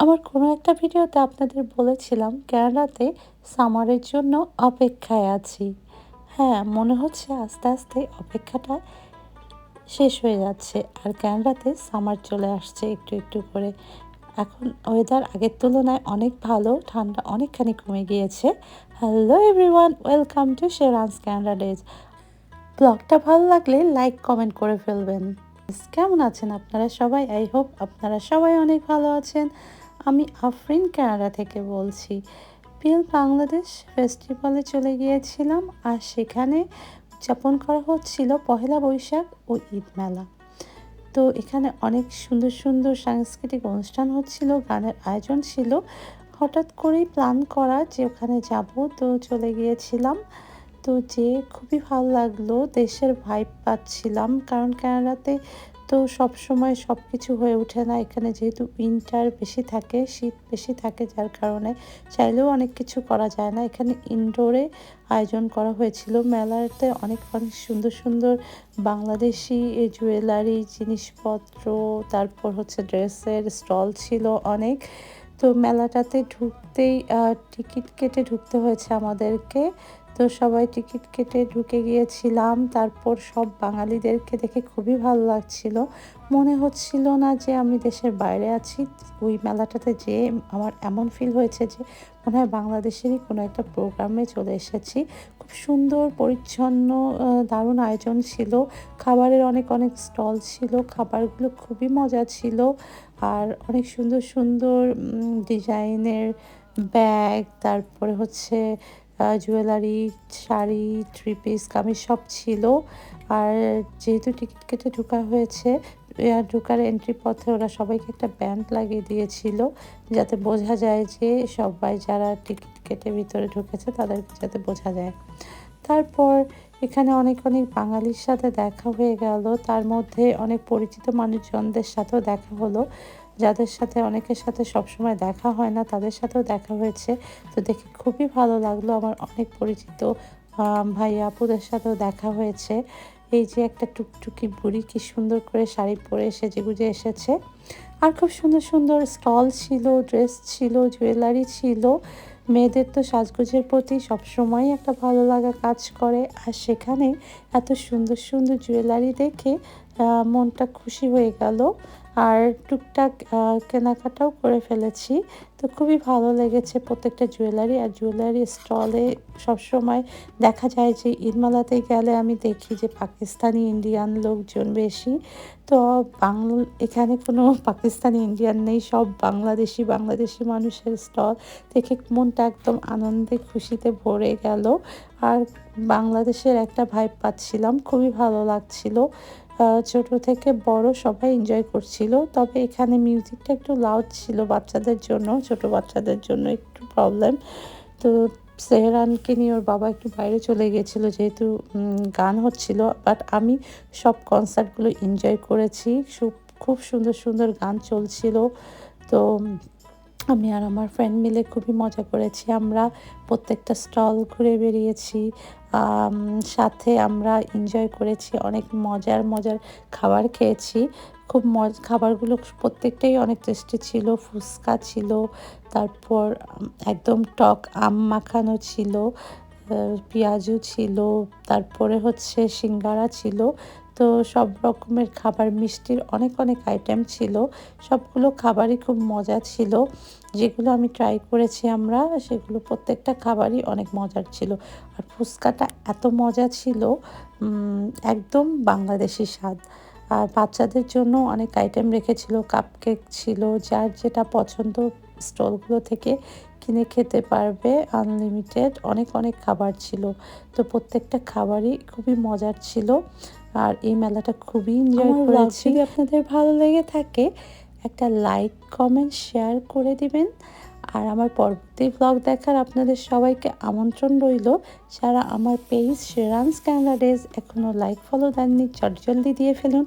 আমার কোনো একটা ভিডিওতে আপনাদের বলেছিলাম ক্যানাডাতে সামারের জন্য অপেক্ষায় আছি। হ্যাঁ মনে হচ্ছে আস্তে আস্তে অপেক্ষাটা শেষ হয়ে যাচ্ছে আর ক্যানাডাতে সামার চলে আসছে একটু একটু করে। এখন ওয়েদার আগের তুলনায় অনেক ভালো, ঠান্ডা অনেকখানি কমে গিয়েছে। Hello everyone welcome to Sheran's Canada days ব্লগটা ভালো লাগলে লাইক কমেন্ট করে ফেলবেন। কেমন আছেন আপনারা সবাই? আই হোপ আপনারা সবাই অনেক ভালো আছেন। আমি আফরিন কানাডা থেকে বলছি। পিএল বাংলাদেশ ফেস্টিভ্যালে চলে গিয়েছিলাম আর সেখানে উদযাপন করা হচ্ছিল পহেলা বৈশাখ ও ঈদ মেলা। তো এখানে অনেক সুন্দর সুন্দর সাংস্কৃতিক অনুষ্ঠান হচ্ছিল, গানের আয়োজন ছিল। হঠাৎ করেই প্ল্যান করা যে ওখানে যাব, তো চলে গিয়েছিলাম। তো যে খুবই ভালো লাগল, দেশের ভাইব পাচ্ছিলাম। কারণ ক্যানাডাতে তো সব সময় সব কিছু হয়ে ওঠে না। এখানে যেহেতু উইন্টার বেশি থাকে, শীত বেশি থাকে, যার কারণে চাইলেও অনেক কিছু করা যায় না। এখানে ইনডোরে আয়োজন করা হয়েছিল। মেলাতে অনেক অনেক সুন্দর সুন্দর বাংলাদেশি জুয়েলারি জিনিসপত্র, তারপর হচ্ছে ড্রেসের স্টল ছিল অনেক। তো মেলাটাতে ঢুকতেই টিকিট কেটে ঢুকতে হয়েছে আমাদেরকে। তো সবাই টিকিট কেটে ঢুকে গিয়েছিলাম। তারপর সব বাঙালিদেরকে দেখে খুবই ভালো লাগছিল। মনে হচ্ছিল না যে আমি দেশের বাইরে আছি। ওই মেলাটাতে যে আমার এমন ফিল হয়েছে যে মনে হয় বাংলাদেশেরই কোনো একটা প্রোগ্রামে চলে এসেছি। খুব সুন্দর, পরিচ্ছন্ন দারুণ আয়োজন ছিল। খাবারের অনেক অনেক স্টল ছিল। খাবারগুলো খুবই মজা ছিল। আর অনেক সুন্দর সুন্দর ডিজাইনের ব্যাগ তারপরে হচ্ছে jewellery sari three piece kameez সব ছিল। আর যেহেতু টিকিট কেটে ঢোকা হয়েছে ঢোকার এন্ট্রি পথে ওরা সবাইকে একটা ব্যান্ড লাগিয়ে দিয়েছিল, যাতে বোঝা যায় যে সবাই যারা টিকিট কেটে ভিতরে ঢুকেছে তাদেরকে যাতে বোঝা যায়। তারপর এখানে অনেক অনেক বাঙালির সাথে দেখা হয়ে গেল। তার মধ্যে অনেক পরিচিত মানুষজনদের সাথেও দেখা হলো। যাদের সাথে অনেকের সাথে সবসময় দেখা হয় না, তাদের সাথেও দেখা হয়েছে। তো দেখে খুবই ভালো লাগল আমার অনেক পরিচিত ভাই আপুদের সাথেও দেখা হয়েছে। এই যে একটা টুকটুকি বুড়ি, কি সুন্দর করে শাড়ি পরে সেজে গুজে এসেছে। আর খুব সুন্দর সুন্দর স্টল ছিল, ড্রেস ছিল, জুয়েলারি ছিল। মেয়েদের তো সাজগোজের প্রতি সবসময় একটা ভালো লাগা কাজ করে। আর সেখানে এত সুন্দর সুন্দর জুয়েলারি দেখে মনটা খুশি হয়ে গেল। আর টুকটাক কেনাকাটাও করে ফেলেছি। তো খুবই ভালো লেগেছে প্রত্যেকটা জুয়েলারি আর জুয়েলারি স্টলে সবসময় দেখা যায় যে ঈদমালাতে গেলে আমি দেখি যে পাকিস্তানি ইন্ডিয়ান লোকজন বেশি। তো বাংলা, এখানে কোনো পাকিস্তানি ইন্ডিয়ান নেই, সব বাংলাদেশি বাংলাদেশি মানুষের স্টল দেখে মনটা একদম আনন্দে, খুশিতে ভরে গেল। আর বাংলাদেশের একটা ভাইব পাচ্ছিলাম, খুবই ভালো লাগছিল। ছোট থেকে বড় সবাই এনজয় করছিল, তবে এখানে মিউজিকটা একটু লাউড ছিল বাচ্চাদের জন্য, ছোট বাচ্চাদের জন্য একটু প্রবলেম তো সেহরানকে নিয়ে ওর বাবা একটু বাইরে চলে গিয়েছিল, যেহেতু গান হচ্ছিল বাট আমি সব কনসার্টগুলো এনজয় করেছি। খুব সুন্দর সুন্দর গান চলছিল। তো আমি আর আমার ফ্রেন্ড মিলে খুবই মজা করেছি। আমরা প্রত্যেকটা স্টল ঘুরে বেরিয়েছি সাথে আমরা এনজয় করেছি, অনেক মজার মজার খাবার খেয়েছি। খুব মজ, খাবারগুলো প্রত্যেকটাই অনেক টেস্টি ছিল, ফুচকা ছিল, তারপর একদম টক আম মাখানো ছিল পেঁয়াজু ছিল, তারপরে হচ্ছে সিঙ্গারা ছিল তো সব রকমের খাবার, মিষ্টির অনেক অনেক আইটেম ছিল। সবগুলো খাবারই খুব মজা ছিল। যেগুলো আমি ট্রাই করেছি আমরা, সেগুলো প্রত্যেকটা খাবারই অনেক মজার ছিল। আর ফুচকাটা এত মজা ছিল একদম বাংলাদেশি স্বাদ। আর বাচ্চাদের জন্য অনেক আইটেম রেখেছিল কাপকেক ছিল, যার যেটা পছন্দ স্টলগুলো থেকে কিনে খেতে পারবে আনলিমিটেড অনেক অনেক খাবার ছিল। তো প্রত্যেকটা খাবারই খুবই মজার ছিল। আর এই মেলাটা খুবই এনজয় করেছি। যদি আপনাদের ভালো লেগে থাকে একটা লাইক কমেন্ট শেয়ার করে দিবেন। আর আমার পরবর্তী ব্লগ দেখার আপনাদের সবাইকে আমন্ত্রণ রইল। যারা আমার পেজ শেরান্স ক্যানাডা ডেজ এখনও লাইক ফলো দেননি চটজলদি দিয়ে ফেলুন।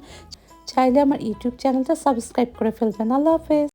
চাইলে আমার ইউটিউব চ্যানেলটা সাবস্ক্রাইব করে ফেলবেন। আল্লাহ হাফেজ।